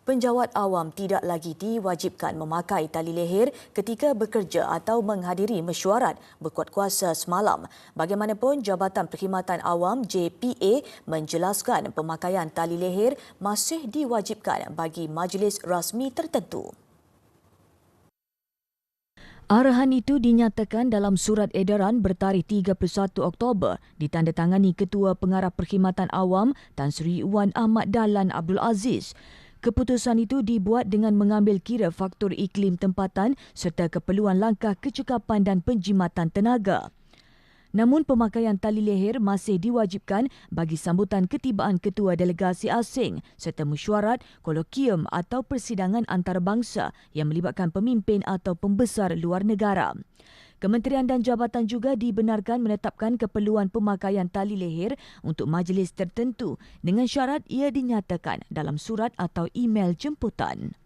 Penjawat awam tidak lagi diwajibkan memakai tali leher ketika bekerja atau menghadiri mesyuarat berkuat kuasa semalam. Bagaimanapun, Jabatan Perkhidmatan Awam JPA menjelaskan pemakaian tali leher masih diwajibkan bagi majlis rasmi tertentu. Arahan itu dinyatakan dalam surat edaran bertarikh 31 Oktober ditandatangani Ketua Pengarah Perkhidmatan Awam Tan Sri Wan Ahmad Dahlan Abdul Aziz. Keputusan itu dibuat dengan mengambil kira faktor iklim tempatan serta keperluan langkah kecekapan dan penjimatan tenaga. Namun pemakaian tali leher masih diwajibkan bagi sambutan ketibaan ketua delegasi asing serta mesyuarat, kolokium atau persidangan antarabangsa yang melibatkan pemimpin atau pembesar luar negara. Kementerian dan jabatan juga dibenarkan menetapkan keperluan pemakaian tali leher untuk majlis tertentu dengan syarat ia dinyatakan dalam surat atau email jemputan.